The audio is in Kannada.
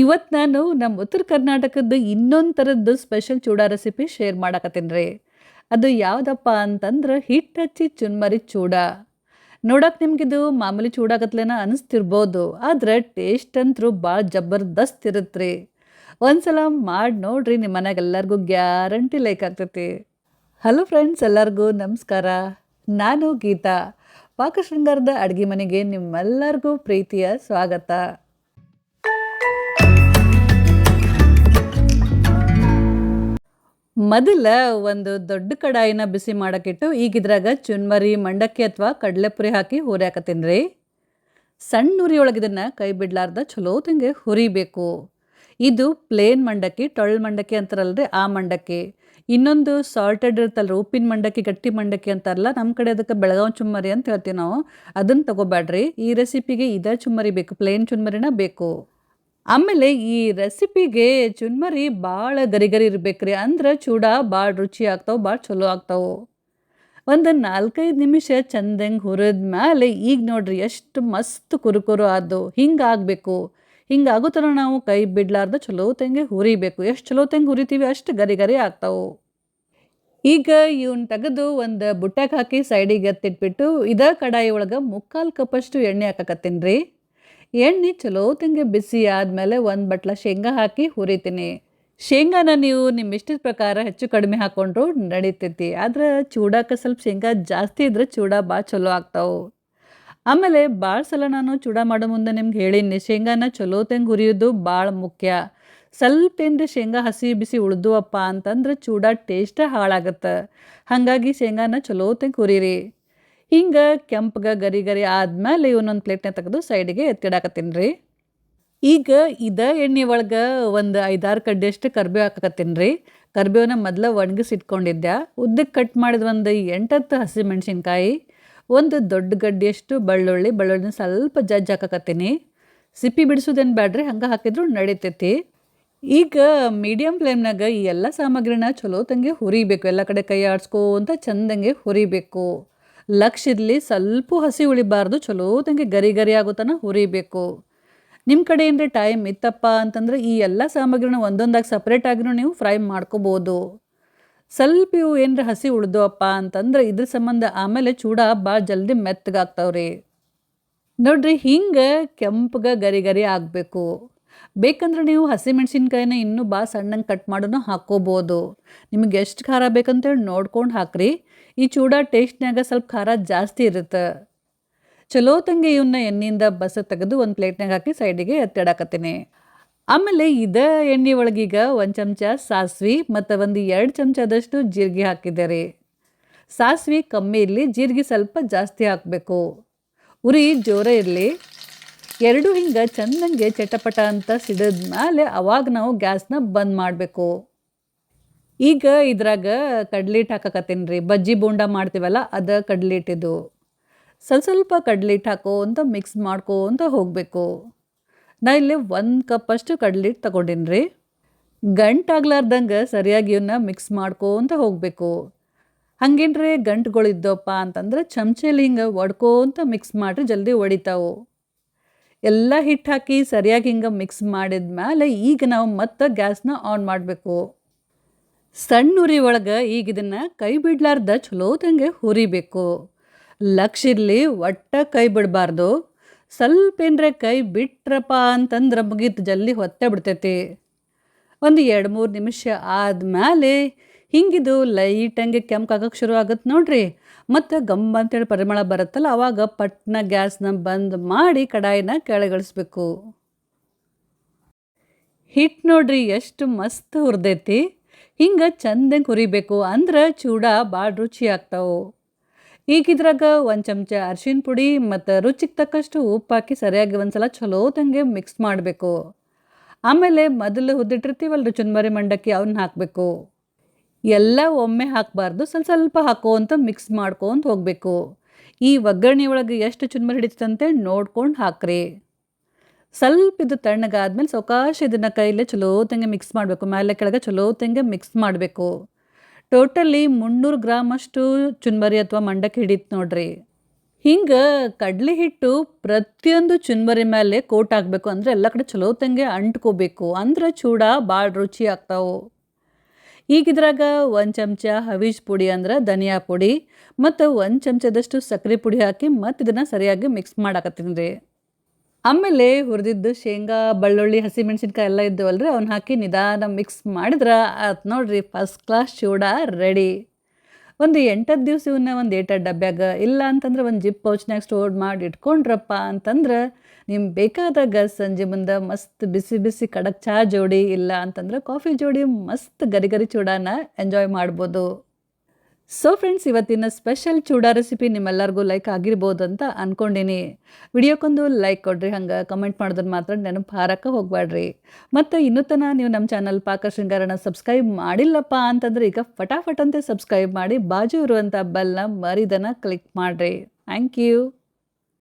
ಇವತ್ತು ನಾನು ನಮ್ಮ ಉತ್ತರ ಕರ್ನಾಟಕದ್ದು ಇನ್ನೊಂದು ಥರದ್ದು ಸ್ಪೆಷಲ್ ಚೂಡ ರೆಸಿಪಿ ಶೇರ್ ಮಾಡಕತ್ತೀನಿ ರೀ. ಅದು ಯಾವುದಪ್ಪ ಅಂತಂದ್ರೆ ಹಿಟ್ಟು ಹಚ್ಚಿ ಚುನ್ಮರಿ ಚೂಡಾ. ನೋಡೋಕೆ ನಿಮಗಿದು ಮಾಮೂಲಿ ಚೂಡಾಗತ್ಲೇನ ಅನಿಸ್ತಿರ್ಬೋದು, ಆದ್ರೆ ಟೇಸ್ಟ್ ಅಂತರೂ ಭಾಳ ಜಬರ್ದಸ್ತ್ ಇರುತ್ತೆ ರೀ ಒಂದ್ಸಲ ಮಾಡಿ ನೋಡ್ರಿ ನಿಮ್ಮ ಮನೆಗೆಲ್ಲರಿಗೂ ಗ್ಯಾರಂಟಿ ಲೈಕ್ ಆಗ್ತೈತಿ. ಹಲೋ ಫ್ರೆಂಡ್ಸ್ ಎಲ್ಲರಿಗೂ ನಮಸ್ಕಾರ. ನಾನು ಗೀತಾ. ಪಾಕಶೃಂಗಾರದ ಅಡುಗೆ ಮನೆಗೆ ನಿಮ್ಮೆಲ್ಲರಿಗೂ ಪ್ರೀತಿಯ ಸ್ವಾಗತ. ಮೊದಲ ಒಂದು ದೊಡ್ಡ ಕಡಾಯಿನ ಬಿಸಿ ಮಾಡೋಕ್ಕಿಟ್ಟು ಈಗಿದ್ರಾಗ ಚುನ್ಮರಿ, ಮಂಡಕ್ಕಿ ಅಥವಾ ಕಡಲೆಪುರಿ ಹಾಕಿ ಹುರಿಯಾಕತ್ತೀನಿ ರೀ. ಸಣ್ಣ ಉರಿ ಒಳಗೆ ಇದನ್ನು ಕೈ ಬಿಡ್ಲಾರ್ದ ಚಲೋ ತಂಗೆ ಹುರಿಬೇಕು. ಇದು ಪ್ಲೇನ್ ಮಂಡಕ್ಕಿ, ಟೊಳ್ಳು ಮಂಡಕ್ಕಿ ಅಂತಾರಲ್ರಿ ಆ ಮಂಡಕ್ಕಿ. ಇನ್ನೊಂದು ಸಾಲ್ಟೆಡ್ ಇರುತ್ತಲ್ಲ ಉಪ್ಪಿನ ಮಂಡಕ್ಕಿ, ಗಟ್ಟಿ ಮಂಡಕ್ಕಿ ಅಂತಾರಲ್ಲ ನಮ್ಮ ಕಡೆ ಅದಕ್ಕೆ ಬೆಳಗಾವಿ ಚುಮ್ಮರಿ ಅಂತ ಹೇಳ್ತೀವಿ ನಾವು. ಅದನ್ನು ತಗೋಬೇಡ್ರಿ. ಈ ರೆಸಿಪಿಗೆ ಇದೇ ಚುಮ್ಮರಿ ಬೇಕು ಪ್ಲೇನ್ ಚುಮ್ಮರಿನ ಬೇಕು. ಆಮೇಲೆ ಈ ರೆಸಿಪಿಗೆ ಚುನ್ಮರಿ ಭಾಳ ಗರಿಗರಿ ಗರಿ ಇರ್ಬೇಕ್ರಿ. ಅಂದ್ರೆ ಚೂಡ ಭಾಳ ರುಚಿ ಆಗ್ತಾವೆ ಭಾಳ ಚಲೋ ಆಗ್ತಾವೆ. ಒಂದು ನಾಲ್ಕೈದು ನಿಮಿಷ ಚಂದಂಗೆ ಹುರಿದ ಮೇಲೆ ಈಗ ನೋಡ್ರಿ ಎಷ್ಟು ಮಸ್ತ್ ಕುರುಕುರು ಆದ್ದು. ಹಿಂಗೆ ಆಗಬೇಕು. ಹಿಂಗೆ ಆಗೋ ಥರ ನಾವು ಕೈ ಬಿಡ್ಲಾರ್ದ ಚಲೋ ತಂಗೆ ಹುರಿಬೇಕು. ಎಷ್ಟು ಚಲೋ ತಂಗೆ ಹುರಿತೀವಿ ಅಷ್ಟು ಗರಿ ಗರಿ ಆಗ್ತಾವೆ. ಈಗ ಇವನ್ನ ತೆಗೆದು ಒಂದು ಬುಟ್ಟಾಗ ಹಾಕಿ ಸೈಡಿಗೆ ಎತ್ತಿಟ್ಬಿಟ್ಟು ಇದೇ ಕಡಾಯಿ ಒಳಗೆ ಮುಕ್ಕಾಲು ಕಪ್ಪಷ್ಟು ಎಣ್ಣೆ ಹಾಕಕತ್ತೀನಿ ರೀ. ಎಣ್ಣೆ ಚಲೋ ತಂಗೆ ಬಿಸಿ ಆದಮೇಲೆ ಒಂದು ಬಟ್ಲ ಶೇಂಗಾ ಹಾಕಿ ಹುರಿತೀನಿ. ಶೇಂಗಾನ ನೀವು ನಿಮ್ಮ ಇಷ್ಟದ ಪ್ರಕಾರ ಹೆಚ್ಚು ಕಡಿಮೆ ಹಾಕ್ಕೊಂಡ್ರು ನಡೀತೈತಿ. ಆದ್ರೆ ಚೂಡಾಕ ಸ್ವಲ್ಪ ಶೇಂಗಾ ಜಾಸ್ತಿ ಇದ್ರೆ ಚೂಡ ಭಾಳ ಚಲೋ ಆಗ್ತಾವೆ. ಆಮೇಲೆ ಭಾಳ ಸಲ ನಾನು ಚೂಡ ಮಾಡೋ ಮುಂದೆ ನಿಮ್ಗೆ ಹೇಳೀನಿ, ಶೇಂಗಾನ ಚಲೋ ತಂಗೆ ಹುರಿಯೋದು ಭಾಳ ಮುಖ್ಯ. ಸ್ವಲ್ಪ ಶೇಂಗಾ ಹಸಿ ಬಿಸಿ ಉಳ್ದುವಪ್ಪ ಅಂತಂದ್ರೆ ಚೂಡ ಟೇಸ್ಟ ಹಾಳಾಗತ್ತೆ. ಹಾಗಾಗಿ ಶೇಂಗಾನ ಚಲೋ ತಂಗೆ ಹುರಿರಿ. ಹಿಂಗೆ ಕೆಂಪಗೆ ಗರಿ ಗರಿ ಆದ್ಮೇಲೆ ಇವನೊಂದು ಪ್ಲೇಟ್ನ ತೆಗೆದು ಸೈಡಿಗೆ ಎತ್ತಿಡಾಕತ್ತೀನಿ ರೀ. ಈಗ ಇದ ಎಣ್ಣೆ ಒಳಗೆ ಒಂದು ಐದಾರು ಕಡ್ಡಿಯಷ್ಟು ಕರ್ಬೇವು ಹಾಕಕತ್ತೀನಿ ರೀ. ಕರ್ಬೇವನ್ನ ಮೊದಲ ಒಣಗಿಸಿ ಇಟ್ಕೊಂಡಿದ್ದೆ ಉದ್ದಕ್ಕೆ ಕಟ್ ಮಾಡಿದ ಒಂದು ಎಂಟತ್ತು ಹಸಿ ಮೆಣಸಿನ್ಕಾಯಿ, ಒಂದು ದೊಡ್ಡ ಗಡ್ಡಿಯಷ್ಟು ಬೆಳ್ಳುಳ್ಳಿ, ಬೆಳ್ಳುಳ್ಳಿನ ಸ್ವಲ್ಪ ಜಜ್ಜಿ ಹಾಕಕತ್ತೀನಿ. ಸಿಪ್ಪಿ ಬಿಡಿಸೋದೇನು ಬ್ಯಾಡ್ರಿ, ಹಂಗೆ ಹಾಕಿದ್ರು ನಡೀತೈತಿ. ಈಗ ಮೀಡಿಯಮ್ ಫ್ಲೇಮ್ನಾಗ ಈ ಎಲ್ಲ ಸಾಮಗ್ರಿನ ಚಲೋ ತಂಗೆ ಹುರಿಬೇಕು, ಎಲ್ಲ ಕಡೆ ಕೈ ಆಡ್ಸ್ಕೊಂತ ಚಂದಂಗೆ ಹುರಿಬೇಕು. ಲಕ್ಷ ಇರಲಿ, ಸ್ವಲ್ಪ ಹಸಿ ಉಳಿಬಾರ್ದು, ಚಲೋ ತಂಗೆ ಗರಿ ಗರಿ ಆಗೋ ಹುರಿಬೇಕು. ನಿಮ್ಮ ಕಡೆ ಏನ್ರಿ ಟೈಮ್ ಇತ್ತಪ್ಪ ಅಂತಂದ್ರೆ ಈ ಎಲ್ಲ ಸಾಮಗ್ರಿನ ಒಂದೊಂದಾಗಿ ಸಪ್ರೇಟ್ ಆಗಿನೂ ನೀವು ಫ್ರೈ ಮಾಡ್ಕೋಬೋದು. ಸ್ವಲ್ಪ ಇವು ಏನರ ಹಸಿ ಉಳ್ದವಪ್ಪ ಅಂತಂದ್ರೆ ಇದ್ರ ಸಂಬಂಧ ಆಮೇಲೆ ಚೂಡ ಭಾಳ ಜಲ್ದಿ ಮೆತ್ತಗಾಗ್ತಾವ್ರಿ ನೋಡ್ರಿ ಹಿಂಗೆ ಕೆಂಪಗೆ ಗರಿ ಗರಿ ಆಗಬೇಕು. ಬೇಕಂದ್ರೆ ನೀವು ಹಸಿಮೆಣ್ಸಿನ್ಕಾಯಿನ ಇನ್ನೂ ಭಾಳ ಸಣ್ಣಂಗೆ ಕಟ್ ಮಾಡೋನು ಹಾಕ್ಕೋಬೋದು. ನಿಮಗೆ ಎಷ್ಟು ಖಾರ ಬೇಕಂತೇಳಿ ನೋಡ್ಕೊಂಡು ಹಾಕ್ರಿ. ಈ ಚೂಡ ಟೇಸ್ಟ್ನಾಗ ಸ್ವಲ್ಪ ಖಾರ ಜಾಸ್ತಿ ಇರುತ್ತೆ. ಚಲೋ ತಂಗೆ ಇವನ್ನ ಎಣ್ಣೆಯಿಂದ ಬಸ ತೆಗೆದು ಒಂದು ಪ್ಲೇಟ್ನಾಗ ಹಾಕಿ ಸೈಡಿಗೆ ಎತ್ತಿಡಾಕತ್ತೀನಿ. ಆಮೇಲೆ ಇದೇ ಎಣ್ಣೆ ಒಳಗೀಗ ಒಂದು ಚಮಚ ಸಾಸ್ವಿ ಮತ್ತು ಒಂದು ಎರಡು ಚಮಚದಷ್ಟು ಜೀರಿಗೆ ಹಾಕಿದೆ ರೀ. ಸಾಸ್ವಿ ಕಮ್ಮಿ ಇರಲಿ, ಜೀರಿಗೆ ಸ್ವಲ್ಪ ಜಾಸ್ತಿ ಹಾಕಬೇಕು. ಉರಿ ಜೋರ ಇರಲಿ. ಎರಡು ಹಿಂಗೆ ಚಂದಂಗೆ ಚಟಪಟ ಅಂತ ಸಿಡಿದ ಮೇಲೆ ಅವಾಗ ನಾವು ಗ್ಯಾಸ್ನ ಬಂದ್ ಮಾಡಬೇಕು. ಈಗ ಇದ್ರಾಗ ಕಡ್ಲಿಟ್ಟು ಹಾಕಕತ್ತೀನಿ ರೀ ಬಜ್ಜಿ ಬೋಂಡ ಮಾಡ್ತೀವಲ್ಲ, ಅದು ಕಡ್ಲಿಟ್ಟಿದ್ದು ಸ್ವಲ್ಪ ಸ್ವಲ್ಪ ಕಡ್ಲಿಟ್ಟು ಹಾಕೋ ಅಂತ ಮಿಕ್ಸ್ ಮಾಡ್ಕೋ ಅಂತ ಹೋಗಬೇಕು. ನಾ ಇಲ್ಲಿ ಒಂದು ಕಪ್ಪಷ್ಟು ಕಡ್ಲಿಟ್ಟು ತಗೊಂಡಿನಿ ರೀ ಗಂಟಾಗ್ಲಾರ್ದಂಗೆ ಸರಿಯಾಗಿ ಇವನ್ನ ಮಿಕ್ಸ್ ಮಾಡ್ಕೋ ಅಂತ ಹೋಗಬೇಕು. ಹಂಗೇನ್ರಿ ಗಂಟುಗಳಿದ್ದವಪ್ಪ ಅಂತಂದ್ರೆ ಚಮಚೆಲಿ ಹಿಂಗೆ ಒಡ್ಕೋಂತ ಮಿಕ್ಸ್ ಮಾಡಿರಿ, ಜಲ್ದಿ ಒಡಿತಾವು. ಎಲ್ಲ ಹಿಟ್ಟು ಹಾಕಿ ಸರಿಯಾಗಿ ಹಿಂಗೆ ಮಿಕ್ಸ್ ಮಾಡಿದ ಮೇಲೆ ಈಗ ನಾವು ಮತ್ತೆ ಗ್ಯಾಸ್ನ ಆನ್ ಮಾಡಬೇಕು. ಸಣ್ಣ ಉರಿ ಒಳಗೆ ಈಗ ಇದನ್ನು ಕೈ ಬಿಡ್ಲಾರ್ದ ಚಲೋತಂಗೆ ಹುರಿಬೇಕು. ಲಕ್ಷ ಇರಲಿ ಒಟ್ಟ ಕೈ ಬಿಡಬಾರ್ದು. ಸ್ವಲ್ಪ ಏನರೆ ಕೈ ಬಿಟ್ರಪ್ಪ ಅಂತಂದ್ರೆ ಮುಗೀತು ಜಲ್ದಿ ಹೊತ್ತೆ ಬಿಡ್ತೈತಿ. ಒಂದು ಎರಡು ಮೂರು ನಿಮಿಷ ಆದಮೇಲೆ ಹಿಂಗಿದು ಲೈಟಂಗೆ ಕೆಂಪಾಗಕ್ಕೆ ಶುರು ಆಗುತ್ತೆ ನೋಡ್ರಿ. ಮತ್ತು ಗಮ್ಮ ಅಂತೇಳಿ ಪರಿಮಳ ಬರುತ್ತಲ್ಲ, ಅವಾಗ ಪಟ್ನ ಗ್ಯಾಸ್ನ ಬಂದ್ ಮಾಡಿ ಕಡಾಯಿನ ಕೆಳಗಿಳಿಸ್ಬೇಕು. ಹಿಟ್ಟು ನೋಡ್ರಿ, ಎಷ್ಟು ಮಸ್ತ್ ಹುರಿದೈತಿ. ಹಿಂಗೆ ಚಂದಂಗೆ ಕುರಿಬೇಕು ಅಂದ್ರೆ ಚೂಡ ಭಾಳ ರುಚಿ ಆಗ್ತಾವೆ. ಈಗ ಇದ್ರಾಗ ಒಂದು ಚಮಚ ಅರ್ಶಿನ ಪುಡಿ ಮತ್ತು ರುಚಿಗೆ ತಕ್ಕಷ್ಟು ಉಪ್ಪು ಹಾಕಿ ಸರಿಯಾಗಿ ಒಂದ್ಸಲ ಚಲೋ ತಂಗೆ ಮಿಕ್ಸ್ ಮಾಡಬೇಕು. ಆಮೇಲೆ ಮೊದಲು ಹುದ್ದಿಟ್ಟಿರ್ತೀವಲ್ರಿ ಚುನ್ಮರಿ ಮಂಡಕ್ಕಿ ಅವನ್ನ ಹಾಕಬೇಕು. ಎಲ್ಲ ಒಮ್ಮೆ ಹಾಕಬಾರ್ದು, ಸ್ವಲ್ಪ ಸ್ವಲ್ಪ ಹಾಕೋ ಅಂತ ಮಿಕ್ಸ್ ಮಾಡ್ಕೊಂತ ಹೋಗಬೇಕು. ಈ ಒಗ್ಗರಣೆ ಒಳಗೆ ಎಷ್ಟು ಚುನ್ಮರಿ ಹಿಡಿತಂತೆ ನೋಡ್ಕೊಂಡು ಹಾಕ್ರಿ. ಸ್ವಲ್ಪ ಇದು ತಣ್ಣಗಾದ್ಮೇಲೆ ಸೌಕಾಶ ಇದನ್ನು ಕೈಲೇ ಚಲೋ ತಂಗೆ ಮಿಕ್ಸ್ ಮಾಡಬೇಕು. ಮೇಲೆ ಕೆಳಗೆ ಚಲೋ ತಂಗೆ ಮಿಕ್ಸ್ ಮಾಡಬೇಕು. ಟೋಟಲಿ ಮುನ್ನೂರು ಗ್ರಾಮ್ ಅಷ್ಟು ಚುನ್ಮರಿ ಅಥವಾ ಮಂಡಕ್ಕೆ ಹಿಡಿತು ನೋಡ್ರಿ. ಹಿಂಗೆ ಕಡಲೆ ಹಿಟ್ಟು ಪ್ರತಿಯೊಂದು ಚುನ್ಮರಿ ಮೇಲೆ ಕೋಟ್ ಆಗಬೇಕು ಅಂದರೆ ಎಲ್ಲ ಕಡೆ ಚಲೋ ತಂಗೆ ಅಂಟ್ಕೋಬೇಕು. ಅಂದ್ರೆ ಚೂಡ ಭಾಳ ರುಚಿ ಆಗ್ತಾವು. ಈಗ ಇದ್ರಾಗ ಒಂದು ಚಮಚ ಹವೀಜ್ ಪುಡಿ ಅಂದ್ರೆ ಧನಿಯಾ ಪುಡಿ, ಮತ್ತು ಒಂದು ಚಮಚದಷ್ಟು ಸಕ್ಕರೆ ಪುಡಿ ಹಾಕಿ ಮತ್ತು ಇದನ್ನು ಸರಿಯಾಗಿ ಮಿಕ್ಸ್ ಮಾಡಾಕತ್ತೀನಿ ರೀ. ಆಮೇಲೆ ಹುರಿದಿದ್ದು ಶೇಂಗಾ, ಬೆಳ್ಳುಳ್ಳಿ, ಹಸಿಮೆಣ್ಸಿನ್ಕಾಯಿ ಎಲ್ಲ ಇದ್ದವಲ್ರಿ, ಅವ್ನ ಹಾಕಿ ನಿಧಾನ ಮಿಕ್ಸ್ ಮಾಡಿದ್ರೆ ಅದು ನೋಡ್ರಿ ಫಸ್ಟ್ ಕ್ಲಾಸ್ ಚೂಡ ರೆಡಿ ಒಂದು ಎಂಟತ್ತು ದಿವಸ ಇವನ್ನ ಒಂದು ಏಟ ಡಬ್ಬ್ಯಾಗ ಇಲ್ಲ ಅಂತಂದ್ರೆ ಒಂದು ಜಿಪ್ ಪೌಚ್ನಾಗ ಸ್ಟೋರ್ ಮಾಡಿ ಇಟ್ಕೊಂಡ್ರಪ್ಪ ಅಂತಂದ್ರೆ ನಿಮ್ಗೆ ಬೇಕಾದಾಗ ಸಂಜೆ ಮುಂದೆ ಮಸ್ತ್ ಬಿಸಿ ಬಿಸಿ ಕಡಕ್ ಚಹಾ ಜೋಡಿ, ಇಲ್ಲ ಅಂತಂದ್ರೆ ಕಾಫಿ ಜೋಡಿ ಮಸ್ತ್ ಗರಿ ಗರಿ ಚೂಡಾನ ಎಂಜಾಯ್ ಮಾಡ್ಬೋದು. ಸೊ ಫ್ರೆಂಡ್ಸ್ ಇವತ್ತಿನ ಸ್ಪೆಷಲ್ ಚೂಡಾ ರೆಸಿಪಿ ನಿಮ್ಮೆಲ್ಲರಿಗೂ ಲೈಕ್ ಆಗಿರ್ಬೋದು ಅಂತ ಅಂದ್ಕೊಂಡಿನಿ ವಿಡಿಯೋಕ್ಕೊಂದು ಲೈಕ್ ಕೊಡ್ರಿ, ಹಂಗೆ ಕಮೆಂಟ್ ಮಾಡೋದನ್ನ ಮಾತ್ರ ನೆನಪು ಹಾರಕ್ಕೆ ಹೋಗಬೇಡ್ರಿ ಮತ್ತು ಇನ್ನೂ ತನ ನೀವು ನಮ್ಮ ಚಾನಲ್ ಪಾಕ ಶೃಂಗಾರನ ಸಬ್ಸ್ಕ್ರೈಬ್ ಮಾಡಿಲ್ಲಪ್ಪ ಅಂತಂದ್ರೆ ಈಗ ಫಟಾಫಟಂತೆ ಸಬ್ಸ್ಕ್ರೈಬ್ ಮಾಡಿ, ಬಾಜು ಇರುವಂಥ ಬೆಲ್ನ ಮರಿದನ ಕ್ಲಿಕ್ ಮಾಡಿರಿ. Thank you